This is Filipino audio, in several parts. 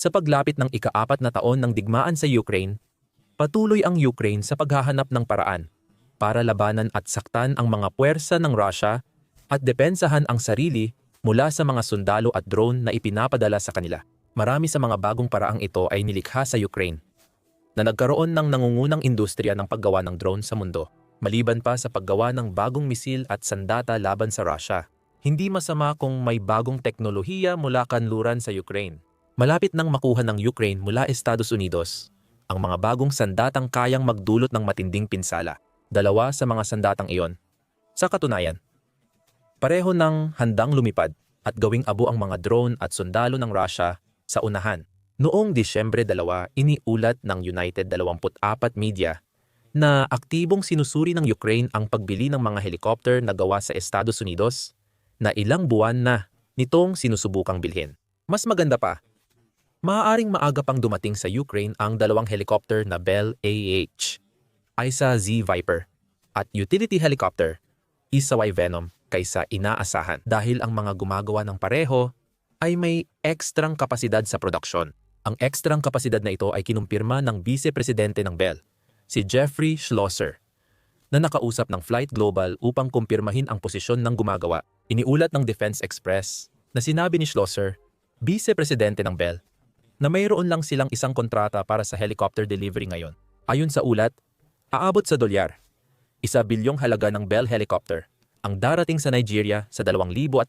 Sa paglapit ng ikaapat na taon ng digmaan sa Ukraine, patuloy ang Ukraine sa paghahanap ng paraan para labanan at saktan ang mga puwersa ng Russia at depensahan ang sarili mula sa mga sundalo at drone na ipinapadala sa kanila. Marami sa mga bagong paraang ito ay nilikha sa Ukraine na nagkaroon ng nangungunang industriya ng paggawa ng drone sa mundo, maliban pa sa paggawa ng bagong misil at sandata laban sa Russia. Hindi masama kung may bagong teknolohiya mula kanluran sa Ukraine. Malapit nang makuha ng Ukraine mula Estados Unidos ang mga bagong sandatang kayang magdulot ng matinding pinsala. Dalawa sa mga sandatang iyon. Sa katunayan, pareho ng handang lumipad at gawing abo ang mga drone at sundalo ng Russia sa unahan. Noong Disyembre 2, iniulat ng United 24 Media na aktibong sinusuri ng Ukraine ang pagbili ng mga helicopter na gawa sa Estados Unidos na ilang buwan na nitong sinusubukang bilhin. Mas maganda pa, maaaring maaga pang dumating sa Ukraine ang dalawang helicopter na Bell AH, ISA Z Viper, at utility helicopter, Isaway Venom kaysa inaasahan dahil ang mga gumagawa ng pareho ay may ekstrang kapasidad sa produksyon. Ang ekstrang kapasidad na ito ay kinumpirma ng Vice-Presidente ng Bell, si Jeffrey Schlosser, na nakausap ng Flight Global upang kumpirmahin ang posisyon ng gumagawa. Iniulat ng Defense Express na sinabi ni Schlosser, Vice-Presidente ng Bell, na mayroon lang silang isang kontrata para sa helicopter delivery ngayon. Ayon sa ulat, aabot sa dolyar. Isa bilyong halaga ng Bell helicopter ang darating sa Nigeria sa 2028.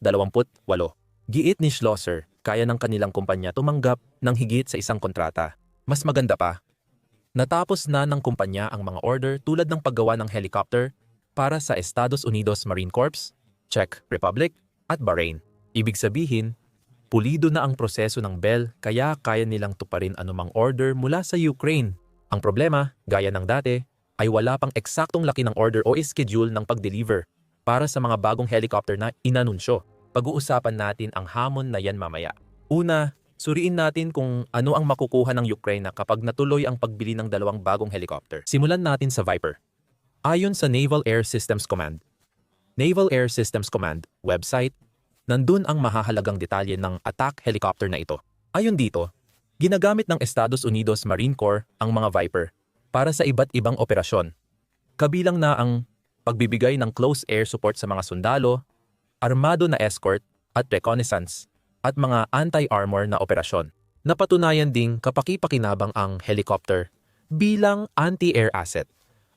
Giit ni Schlosser, kaya ng kanilang kumpanya tumanggap ng higit sa isang kontrata. Mas maganda pa, natapos na ng kumpanya ang mga order tulad ng paggawa ng helicopter para sa Estados Unidos Marine Corps, Czech Republic, at Bahrain. Ibig sabihin, pulido na ang proseso ng Bell kaya kaya nilang tuparin anumang order mula sa Ukraine. Ang problema, gaya ng dati, ay wala pang eksaktong laki ng order o schedule ng pag-deliver para sa mga bagong helicopter na inanunsyo. Pag-uusapan natin ang hamon na yan mamaya. Una, suriin natin kung ano ang makukuha ng Ukraine kapag natuloy ang pagbili ng dalawang bagong helicopter. Simulan natin sa Viper. Ayon sa Naval Air Systems Command, Naval Air Systems Command website, nandun ang mahahalagang detalye ng attack helicopter na ito. Ayon dito, ginagamit ng Estados Unidos Marine Corps ang mga Viper para sa iba't ibang operasyon. Kabilang na ang pagbibigay ng close air support sa mga sundalo, armado na escort at reconnaissance, at mga anti-armor na operasyon. Napatunayan ding kapaki-pakinabang ang helicopter bilang anti-air asset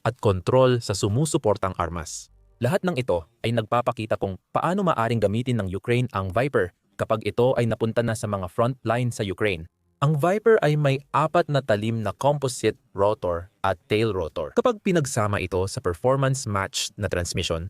at kontrol sa sumusuportang armas. Lahat ng ito ay nagpapakita kung paano maaring gamitin ng Ukraine ang Viper kapag ito ay napunta na sa mga front line sa Ukraine. Ang Viper ay may apat na talim na composite rotor at tail rotor. Kapag pinagsama ito sa performance-matched na transmission,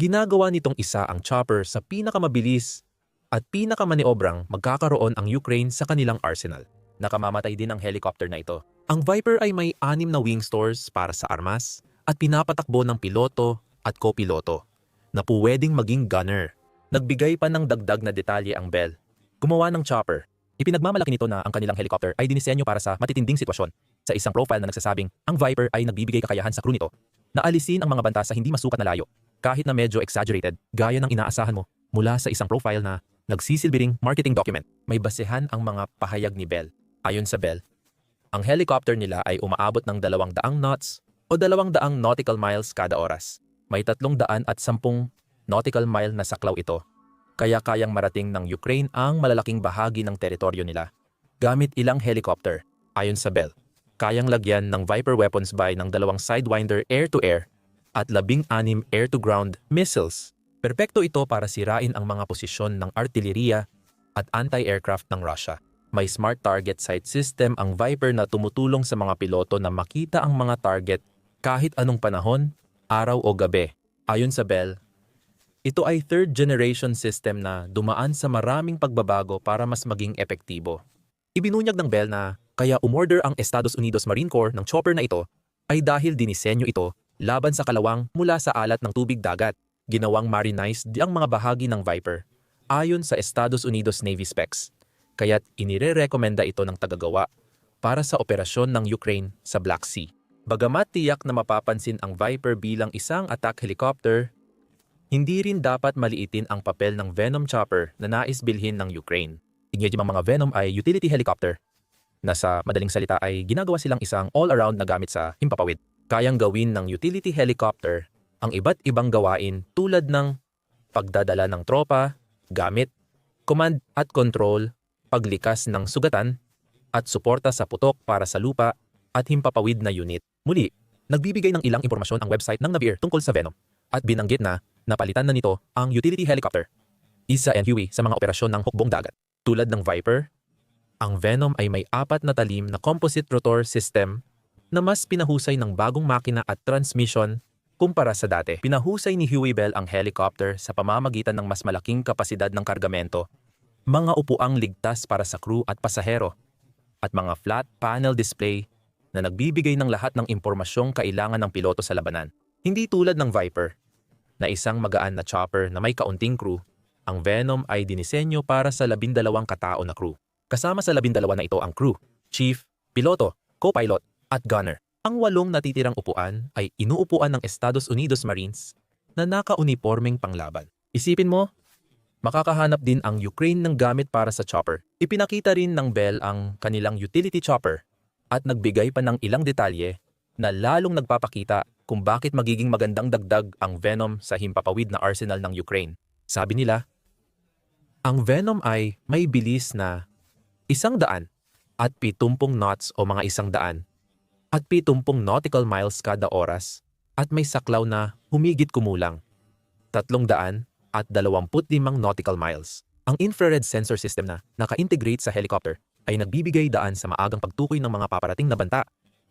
ginagawa nitong isa ang chopper sa pinakamabilis at pinakamaniоbrang magkakaroon ang Ukraine sa kanilang arsenal. Nakamamatay din ang helicopter na ito. Ang Viper ay may anim na wing stores para sa armas at pinapatakbo ng piloto at kopiloto na puwedeng maging gunner. Nagbigay pa ng dagdag na detalye ang Bell. Gumawa ng chopper. Ipinagmamalaki nito na ang kanilang helicopter ay dinisenyo para sa matitinding sitwasyon. Sa isang profile na nagsasabing, ang Viper ay nagbibigay kakayahan sa crew nito na alisin ang mga banta sa hindi masukat na layo. Kahit na medyo exaggerated, gaya ng inaasahan mo mula sa isang profile na nagsisilbiring marketing document. May basehan ang mga pahayag ni Bell. Ayon sa Bell, ang helicopter nila ay umaabot ng 200 knots o 200 nautical miles kada oras may tatlong daan at sampung nautical mile na saklaw ito, kaya kayang marating ng Ukraine ang malalaking bahagi ng teritoryo nila. Gamit ilang helicopter, ayon sa Bell, kayang lagyan ng Viper weapons by ng dalawang Sidewinder air-to-air at labing-anim air-to-ground missiles. Perpekto ito para sirain ang mga posisyon ng artilleriya at anti-aircraft ng Russia. May smart target sight system ang Viper na tumutulong sa mga piloto na makita ang mga target kahit anong panahon araw o gabi. Ayon sa Bell, ito ay third generation system na dumaan sa maraming pagbabago para mas maging epektibo. Ibinunyag ng Bell na kaya umorder ang Estados Unidos Marine Corps ng chopper na ito ay dahil dinisenyo ito laban sa kalawang mula sa alat ng tubig dagat. Ginawang marinized ang mga bahagi ng Viper ayon sa Estados Unidos Navy specs. Kaya't inire-rekomenda ito ng tagagawa para sa operasyon ng Ukraine sa Black Sea. Bagamat tiyak na mapapansin ang Viper bilang isang attack helicopter, hindi rin dapat maliitin ang papel ng Venom chopper na nais bilhin ng Ukraine. Ang mga Venom ay utility helicopter na sa madaling salita ay ginagawa silang isang all-around na gamit sa himpapawid. Kayang gawin ng utility helicopter ang iba't ibang gawain tulad ng pagdadala ng tropa, gamit, command at control, paglikas ng sugatan, at suporta sa putok para sa lupa at himpapawid na unit. Muli, nagbibigay ng ilang impormasyon ang website ng Navier tungkol sa Venom at binanggit na napalitan na nito ang utility helicopter. Isa and Huey sa mga operasyon ng hukbong dagat. Tulad ng Viper, ang Venom ay may apat na talim na composite rotor system na mas pinahusay ng bagong makina at transmission kumpara sa dati. Pinahusay ni Huey Bell ang helicopter sa pamamagitan ng mas malaking kapasidad ng kargamento, mga upuang ligtas para sa crew at pasahero, at mga flat panel display na nagbibigay ng lahat ng impormasyong kailangan ng piloto sa labanan. Hindi tulad ng Viper, na isang magaan na chopper na may kaunting crew, ang Venom ay dinisenyo para sa labindalawang katao na crew. Kasama sa labindalawa na ito ang crew, chief, piloto, co-pilot, at gunner. Ang walong natitirang upuan ay inuupuan ng Estados Unidos Marines na naka-uniformeng panglaban. Isipin mo, makakahanap din ang Ukraine ng gamit para sa chopper. Ipinakita rin ng Bell ang kanilang utility chopper at nagbigay pa ng ilang detalye na lalong nagpapakita kung bakit magiging magandang dagdag ang Venom sa himpapawid na arsenal ng Ukraine. Sabi nila, ang Venom ay may bilis na isang daan at pitumpong knots o mga isang daan at pitumpong nautical miles kada oras at may saklaw na humigit kumulang tatlong daan at 25 nautical miles. Ang infrared sensor system na naka-integrate sa helicopter ay nagbibigay daan sa maagang pagtukoy ng mga paparating na banta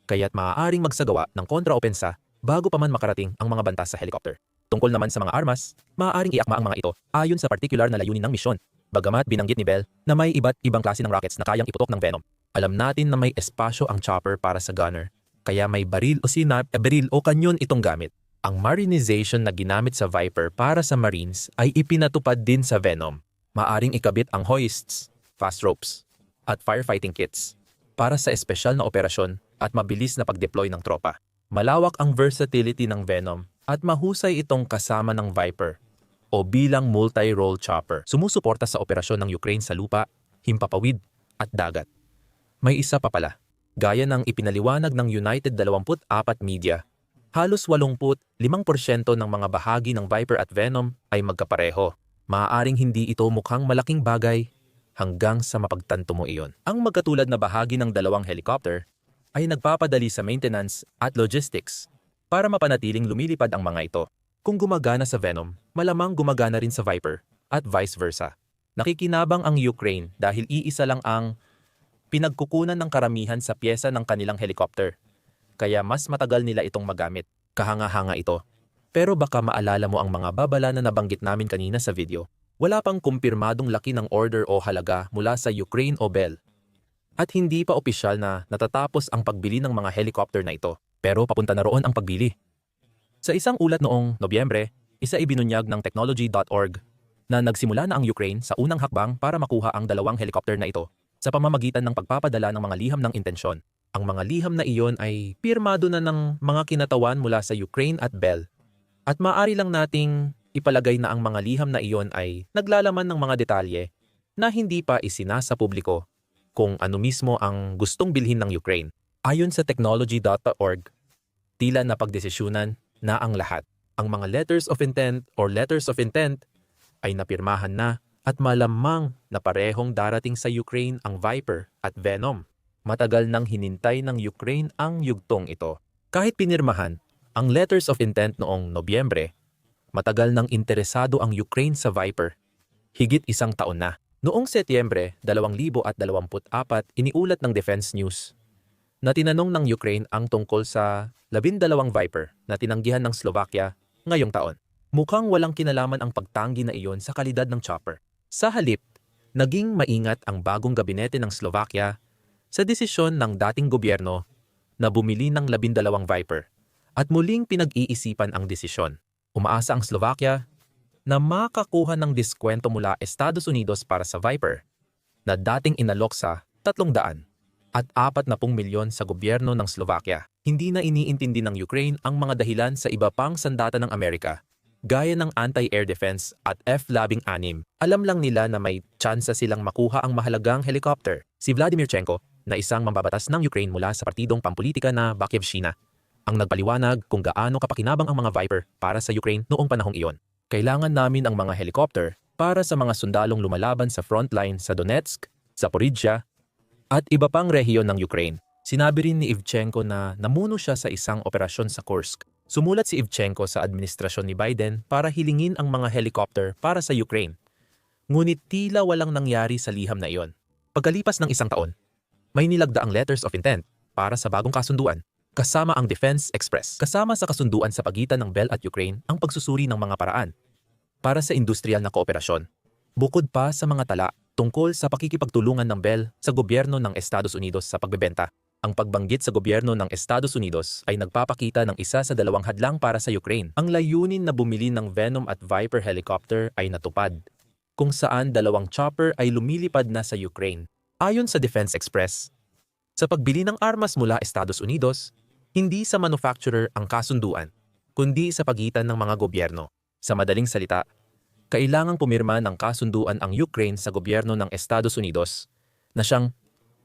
kaya't maaaring magsagawa ng kontraopensa bago pa man makarating ang mga banta sa helicopter. Tungkol naman sa mga armas, maaaring iakma ang mga ito ayon sa partikular na layunin ng misyon. Bagamat binanggit ni Bell na may iba't ibang klase ng rockets na kayang iputok ng Venom. Alam natin na may espasyo ang chopper para sa gunner, kaya may baril o sinap, eh, baril o kanyon itong gamit. Ang marinization na ginamit sa Viper para sa Marines ay ipinatupad din sa Venom. Maaring ikabit ang hoists, fast ropes, at firefighting kits para sa espesyal na operasyon at mabilis na pag-deploy ng tropa. Malawak ang versatility ng Venom at mahusay itong kasama ng Viper o bilang multi-role chopper. Sumusuporta sa operasyon ng Ukraine sa lupa, himpapawid at dagat. May isa pa pala. Gaya ng ipinaliwanag ng United 24 Media, halos 85% ng mga bahagi ng Viper at Venom ay magkapareho. Maaaring hindi ito mukhang malaking bagay hanggang sa mapagtanto mo iyon. Ang magkatulad na bahagi ng dalawang helicopter ay nagpapadali sa maintenance at logistics para mapanatiling lumilipad ang mga ito. Kung gumagana sa Venom, malamang gumagana rin sa Viper at vice versa. Nakikinabang ang Ukraine dahil iisa lang ang pinagkukunan ng karamihan sa pyesa ng kanilang helicopter. Kaya mas matagal nila itong magamit. Kahanga-hanga ito. Pero baka maalala mo ang mga babala na nabanggit namin kanina sa video. Wala pang kumpirmadong laki ng order o halaga mula sa Ukraine o Bell. At hindi pa opisyal na natatapos ang pagbili ng mga helicopter na ito. Pero papunta na roon ang pagbili. Sa isang ulat noong Nobyembre, isa ibinunyag ng technology.org na nagsimula na ang Ukraine sa unang hakbang para makuha ang dalawang helicopter na ito sa pamamagitan ng pagpapadala ng mga liham ng intensyon. Ang mga liham na iyon ay pirmado na ng mga kinatawan mula sa Ukraine at Bell. At maaari lang nating ipalagay na ang mga liham na iyon ay naglalaman ng mga detalye na hindi pa isinasa publiko kung ano mismo ang gustong bilhin ng Ukraine. Ayon sa technology.org, tila na pagdesisyunan na ang lahat. Ang mga letters of intent or letters of intent ay napirmahan na at malamang na parehong darating sa Ukraine ang Viper at Venom. Matagal nang hinintay ng Ukraine ang yugtong ito. Kahit pinirmahan ang letters of intent noong Nobyembre, matagal nang interesado ang Ukraine sa Viper. Higit isang taon na. Noong Setyembre 2024, iniulat ng Defense News na tinanong ng Ukraine ang tungkol sa labindalawang Viper na tinanggihan ng Slovakia ngayong taon. Mukhang walang kinalaman ang pagtanggi na iyon sa kalidad ng chopper. Sa halip, naging maingat ang bagong gabinete ng Slovakia sa desisyon ng dating gobyerno na bumili ng labindalawang Viper at muling pinag-iisipan ang desisyon. Umaasa ang Slovakia na makakuha ng diskwento mula Estados Unidos para sa Viper na dating inalok sa 300 at 40 milyon sa gobyerno ng Slovakia. Hindi na iniintindi ng Ukraine ang mga dahilan sa iba pang sandata ng Amerika, gaya ng anti-air defense at F-16. Alam lang nila na may tsansa silang makuha ang mahalagang helicopter. Si Vladimir Chenko, na isang mambabatas ng Ukraine mula sa partidong pampolitika na Bakievshina ang nagpaliwanag kung gaano kapakinabang ang mga Viper para sa Ukraine noong panahong iyon. Kailangan namin ang mga helicopter para sa mga sundalong lumalaban sa frontline sa Donetsk, Zaporizhia, at iba pang rehiyon ng Ukraine. Sinabi rin ni Ivchenko na namuno siya sa isang operasyon sa Kursk. Sumulat si Ivchenko sa administrasyon ni Biden para hilingin ang mga helicopter para sa Ukraine. Ngunit tila walang nangyari sa liham na iyon. Pagkalipas ng isang taon, may nilagdaang letters of intent para sa bagong kasunduan kasama ang Defense Express. Kasama sa kasunduan sa pagitan ng Bell at Ukraine ang pagsusuri ng mga paraan para sa industrial na kooperasyon. Bukod pa sa mga tala tungkol sa pakikipagtulungan ng Bell sa gobyerno ng Estados Unidos sa pagbebenta. Ang pagbanggit sa gobyerno ng Estados Unidos ay nagpapakita ng isa sa dalawang hadlang para sa Ukraine. Ang layunin na bumili ng Venom at Viper helicopter ay natupad, kung saan dalawang chopper ay lumilipad na sa Ukraine. Ayon sa Defense Express, sa pagbili ng armas mula Estados Unidos, hindi sa manufacturer ang kasunduan, kundi sa pagitan ng mga gobyerno. Sa madaling salita, kailangang pumirma ng kasunduan ang Ukraine sa gobyerno ng Estados Unidos na siyang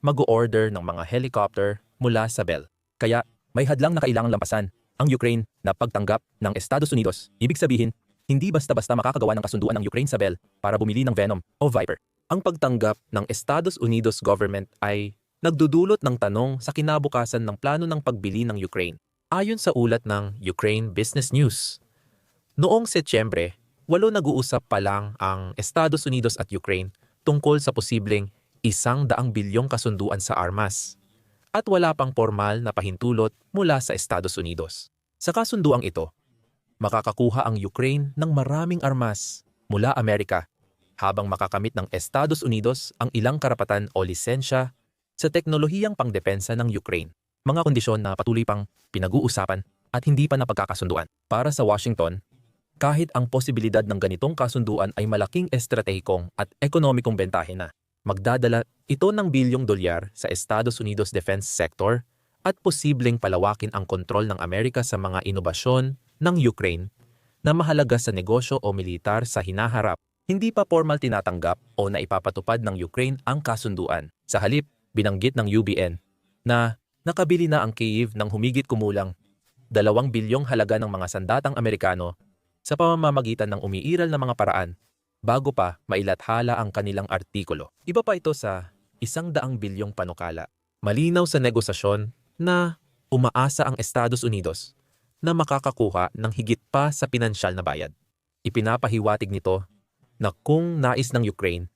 mag-order ng mga helicopter mula sa Bell. Kaya may hadlang na kailangang lampasan ang Ukraine na pagtanggap ng Estados Unidos. Ibig sabihin, hindi basta-basta makakagawa ng kasunduan ng Ukraine sa Bell para bumili ng Venom o Viper. Ang pagtanggap ng Estados Unidos government ay nagdudulot ng tanong sa kinabukasan ng plano ng pagbili ng Ukraine. Ayon sa ulat ng Ukraine Business News, noong Setyembre, walo nag-uusap pa lang ang Estados Unidos at Ukraine tungkol sa posibleng isang daang bilyong kasunduan sa armas at wala pang formal na pahintulot mula sa Estados Unidos. Sa kasunduang ito, makakakuha ang Ukraine ng maraming armas mula Amerika habang makakamit ng Estados Unidos ang ilang karapatan o lisensya sa teknolohiyang pangdepensa ng Ukraine, mga kondisyon na patuloy pang pinag-uusapan at hindi pa napagkakasunduan. Para sa Washington, kahit ang posibilidad ng ganitong kasunduan ay malaking estratehikong at ekonomikong bentahe na, magdadala ito ng bilyong dolyar sa Estados Unidos defense sector at posibleng palawakin ang kontrol ng Amerika sa mga inobasyon ng Ukraine na mahalaga sa negosyo o militar sa hinaharap. Hindi pa formal tinatanggap o naipapatupad ng Ukraine ang kasunduan. Sa halip, binanggit ng UBN na nakabili na ang Kyiv ng humigit kumulang 2 bilyong halaga ng mga sandatang Amerikano sa pamamagitan ng umiiral na mga paraan bago pa mailathala ang kanilang artikulo. Iba pa ito sa isang daang bilyong panukala. Malinaw sa negosasyon na umaasa ang Estados Unidos na makakakuha ng higit pa sa pinansyal na bayad. Ipinapahiwatig nito na kung nais ng Ukraine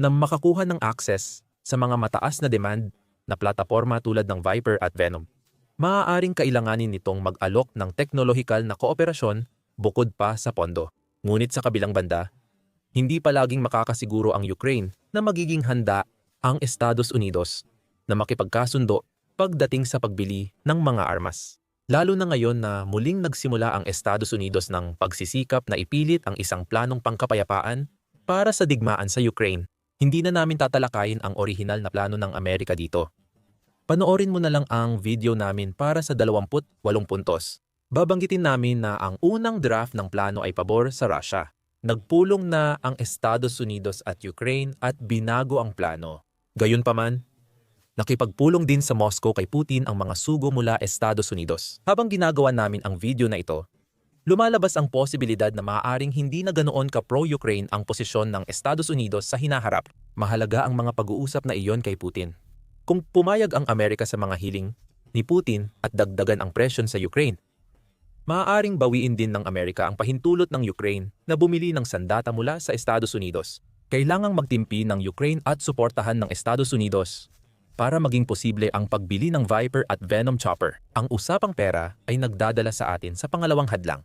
na makakuha ng access sa mga mataas na demand na plataforma tulad ng Viper at Venom. Maaaring kailanganin nitong mag-alok ng teknolohikal na kooperasyon bukod pa sa pondo. Ngunit sa kabilang banda, hindi palaging makakasiguro ang Ukraine na magiging handa ang Estados Unidos na makipagkasundo pagdating sa pagbili ng mga armas. Lalo na ngayon na muling nagsimula ang Estados Unidos ng pagsisikap na ipilit ang isang planong pangkapayapaan para sa digmaan sa Ukraine. Hindi na namin tatalakayin ang orihinal na plano ng Amerika dito. Panoorin mo na lang ang video namin para sa 28 puntos. Babanggitin namin na ang unang draft ng plano ay pabor sa Russia. Nagpulong na ang Estados Unidos at Ukraine at binago ang plano. Gayunpaman, nakipagpulong din sa Moscow kay Putin ang mga sugo mula Estados Unidos. Habang ginagawa namin ang video na ito, lumalabas ang posibilidad na maaaring hindi na ganoon ka pro-Ukraine ang posisyon ng Estados Unidos sa hinaharap. Mahalaga ang mga pag-uusap na iyon kay Putin. Kung pumayag ang Amerika sa mga hiling ni Putin at dagdagan ang presyon sa Ukraine, maaaring bawiin din ng Amerika ang pahintulot ng Ukraine na bumili ng sandata mula sa Estados Unidos. Kailangang magtimpi ng Ukraine at suportahan ng Estados Unidos para maging posible ang pagbili ng Viper at Venom Chopper. Ang usapang pera ay nagdadala sa atin sa pangalawang hadlang,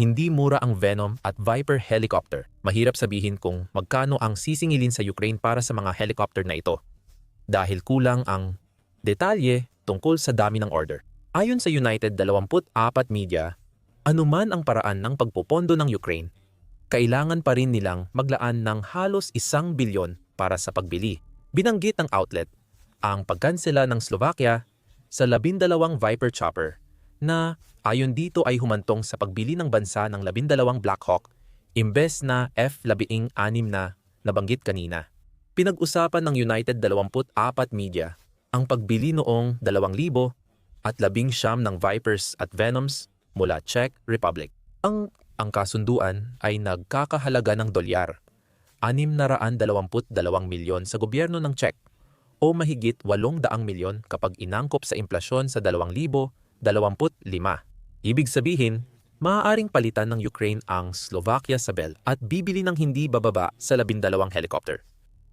hindi mura ang Venom at Viper helicopter. Mahirap sabihin kung magkano ang sisingilin sa Ukraine para sa mga helicopter na ito. Dahil kulang ang detalye tungkol sa dami ng order. Ayon sa United 24 Media, anuman ang paraan ng pagpupondo ng Ukraine, kailangan pa rin nilang maglaan ng halos isang bilyon para sa pagbili. Binanggit ng outlet ang pagkansela ng Slovakia sa labindalawang Viper chopper na ayon dito ay humantong sa pagbili ng bansa ng labindalawang Black Hawk imbes na F-16 na nabanggit kanina. Pinag-usapan ng United 24 Media ang pagbili noong 2,000 at labing siyam ng Vipers at Venoms mula Czech Republic. Ang, ang kasunduan ay nagkakahalaga ng dolyar, 622 milyon sa gobyerno ng Czech o mahigit 800 milyon kapag inangkop sa inflasyon sa 2025. Ibig sabihin, maaaring palitan ng Ukraine ang Slovakia sa Bell at bibili ng hindi bababa sa 12 helicopter.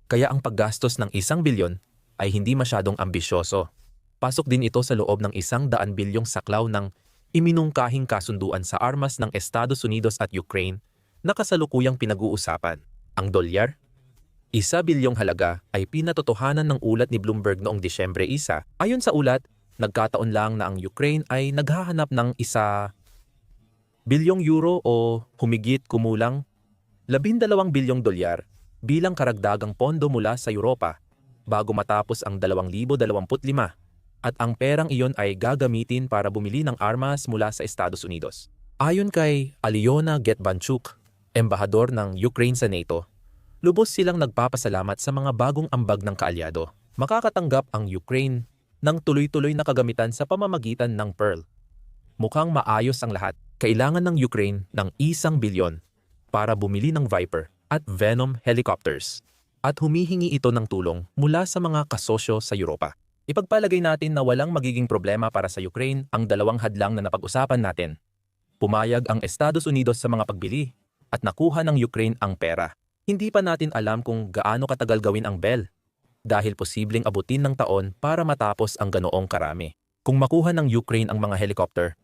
Kaya ang paggastos ng isang bilyon ay hindi masyadong ambisyoso. Pasok din ito sa loob ng isang daan bilyong saklaw ng iminungkahing kasunduan sa armas ng Estados Unidos at Ukraine na kasalukuyang pinag-uusapan. Ang dolyar, isa bilyong halaga ay pinatotohanan ng ulat ni Bloomberg noong Disyembre 1. Ayon sa ulat, nagkataon lang na ang Ukraine ay naghahanap ng isa bilyong euro o humigit kumulang 12 bilyong dolyar bilang karagdagang pondo mula sa Europa bago matapos ang 2025 at ang perang iyon ay gagamitin para bumili ng armas mula sa Estados Unidos. Ayon kay Aliona Getbanchuk, embahador ng Ukraine sa NATO, lubos silang nagpapasalamat sa mga bagong ambag ng kaalyado. Makakatanggap ang Ukraine ng tuloy-tuloy na kagamitan sa pamamagitan ng Pearl. Mukhang maayos ang lahat. Kailangan ng Ukraine ng isang bilyon para bumili ng Viper at Venom helicopters at humihingi ito ng tulong mula sa mga kasosyo sa Europa. Ipagpalagay natin na walang magiging problema para sa Ukraine ang dalawang hadlang na napag-usapan natin. Pumayag ang Estados Unidos sa mga pagbili at nakuha ng Ukraine ang pera. Hindi pa natin alam kung gaano katagal gawin ang Bell dahil posibleng abutin ng taon para matapos ang ganoong karami. Kung makuha ng Ukraine ang mga helicopter,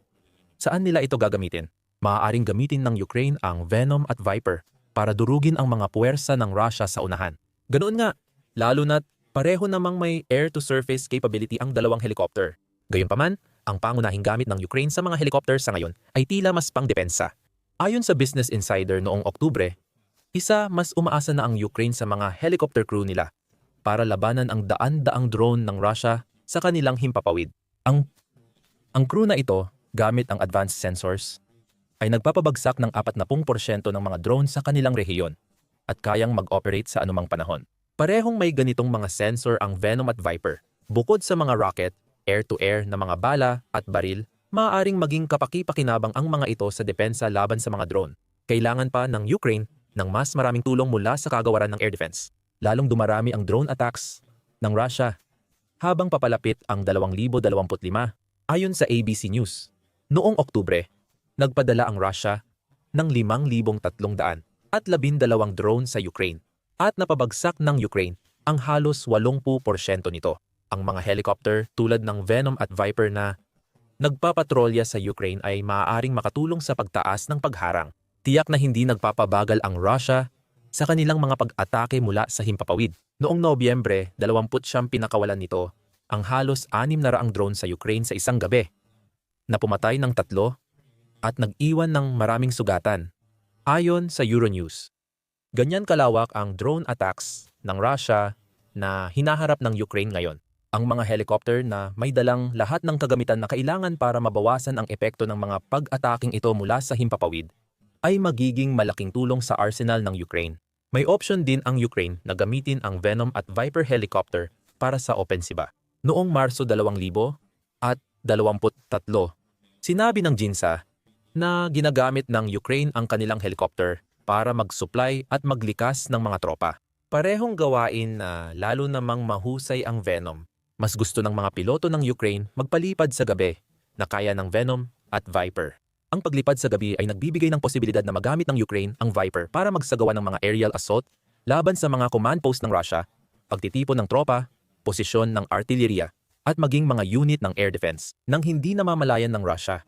saan nila ito gagamitin? Maaaring gamitin ng Ukraine ang Venom at Viper para durugin ang mga puwersa ng Russia sa unahan. Ganoon nga, lalo na't pareho namang may air-to-surface capability ang dalawang helicopter. Gayunpaman, ang pangunahing gamit ng Ukraine sa mga helicopter sa ngayon ay tila mas pang-depensa. Ayon sa Business Insider noong Oktubre, isa mas umaasa na ang Ukraine sa mga helicopter crew nila para labanan ang daan-daang drone ng Russia sa kanilang himpapawid. Ang, ang crew na ito, gamit ang advanced sensors, ay nagpapabagsak ng 40% ng mga drone sa kanilang rehiyon at kayang mag-operate sa anumang panahon. Parehong may ganitong mga sensor ang Venom at Viper. Bukod sa mga rocket, air-to-air na mga bala at baril, maaaring maging kapaki-pakinabang ang mga ito sa depensa laban sa mga drone. Kailangan pa ng Ukraine ng mas maraming tulong mula sa kagawaran ng air defense. Lalong dumarami ang drone attacks ng Russia habang papalapit ang 2025 ayon sa ABC News. Noong Oktubre, nagpadala ang Russia ng 5,300 at 12 drone sa Ukraine at napabagsak ng Ukraine ang halos 80% nito. Ang mga helicopter tulad ng Venom at Viper na nagpapatrolya sa Ukraine ay maaaring makatulong sa pagtaas ng pagharang. Tiyak na hindi nagpapabagal ang Russia sa kanilang mga pag-atake mula sa himpapawid. Noong Nobyembre, 20 siyang pinakawalan nito ang halos 600 drone sa Ukraine sa isang gabi na pumatay ng tatlo at nag-iwan ng maraming sugatan Ayon sa Euronews, ganyan kalawak ang drone attacks ng Russia na hinaharap ng Ukraine ngayon. Ang mga helicopter na may dalang lahat ng kagamitan na kailangan para mabawasan ang epekto ng mga pag-ataking ito mula sa himpapawid ay magiging malaking tulong sa arsenal ng Ukraine. May option din ang Ukraine na gamitin ang Venom at Viper helicopter para sa opensiba. Noong Marso 2000 at 23, sinabi ng Jinsa na ginagamit ng Ukraine ang kanilang helicopter para mag-supply at maglikas ng mga tropa. Parehong gawain na lalo namang mahusay ang Venom. Mas gusto ng mga piloto ng Ukraine magpalipad sa gabi na kaya ng Venom at Viper. Ang paglipad sa gabi ay nagbibigay ng posibilidad na magamit ng Ukraine ang Viper para magsagawa ng mga aerial assault laban sa mga command post ng Russia, pagtitipon ng tropa, posisyon ng artilleriya, at maging mga unit ng air defense nang hindi namamalayan ng Russia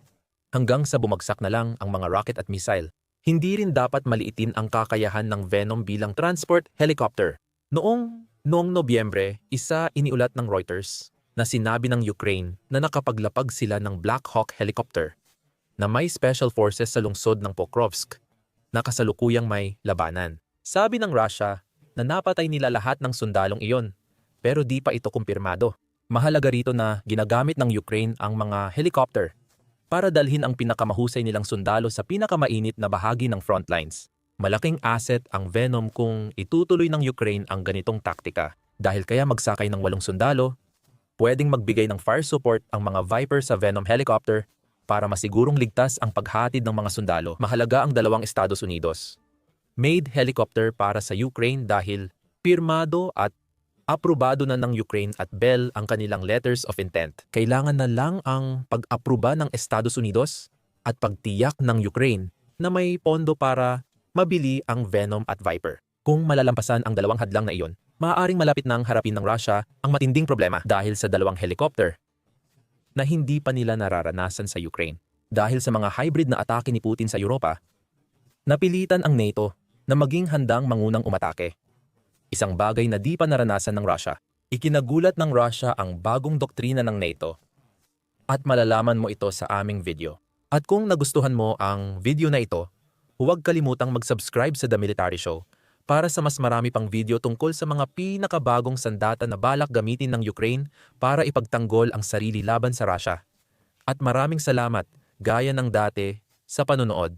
hanggang sa bumagsak na lang ang mga rocket at missile. Hindi rin dapat maliitin ang kakayahan ng Venom bilang transport helicopter. Noong noong Nobyembre, isa iniulat ng Reuters na sinabi ng Ukraine na nakapaglapag sila ng Black Hawk helicopter na may special forces sa lungsod ng Pokrovsk na kasalukuyang may labanan. Sabi ng Russia na napatay nila lahat ng sundalong iyon pero di pa ito kumpirmado. Mahalaga rito na ginagamit ng Ukraine ang mga helicopter para dalhin ang pinakamahusay nilang sundalo sa pinakamainit na bahagi ng frontlines. Malaking asset ang Venom kung itutuloy ng Ukraine ang ganitong taktika dahil kaya magsakay ng walong sundalo pwedeng magbigay ng fire support ang mga Viper sa Venom helicopter para masigurong ligtas ang paghatid ng mga sundalo. Mahalaga ang dalawang Estados Unidos. Made helicopter para sa Ukraine dahil pirmado at aprobado na ng Ukraine at Bell ang kanilang letters of intent. Kailangan na lang ang pag-aproba ng Estados Unidos at pagtiyak ng Ukraine na may pondo para mabili ang Venom at Viper. Kung malalampasan ang dalawang hadlang na iyon, maaaring malapit nang harapin ng Russia ang matinding problema dahil sa dalawang helicopter na hindi pa nila nararanasan sa Ukraine. Dahil sa mga hybrid na atake ni Putin sa Europa, napilitan ang NATO na maging handang mangunang umatake. Isang bagay na di pa naranasan ng Russia. Ikinagulat ng Russia ang bagong doktrina ng NATO. At malalaman mo ito sa aming video. At kung nagustuhan mo ang video na ito, huwag kalimutang mag-subscribe sa The Military Show para sa mas marami pang video tungkol sa mga pinakabagong sandata na balak gamitin ng Ukraine para ipagtanggol ang sarili laban sa Russia. At maraming salamat, gaya ng dati, sa panonood.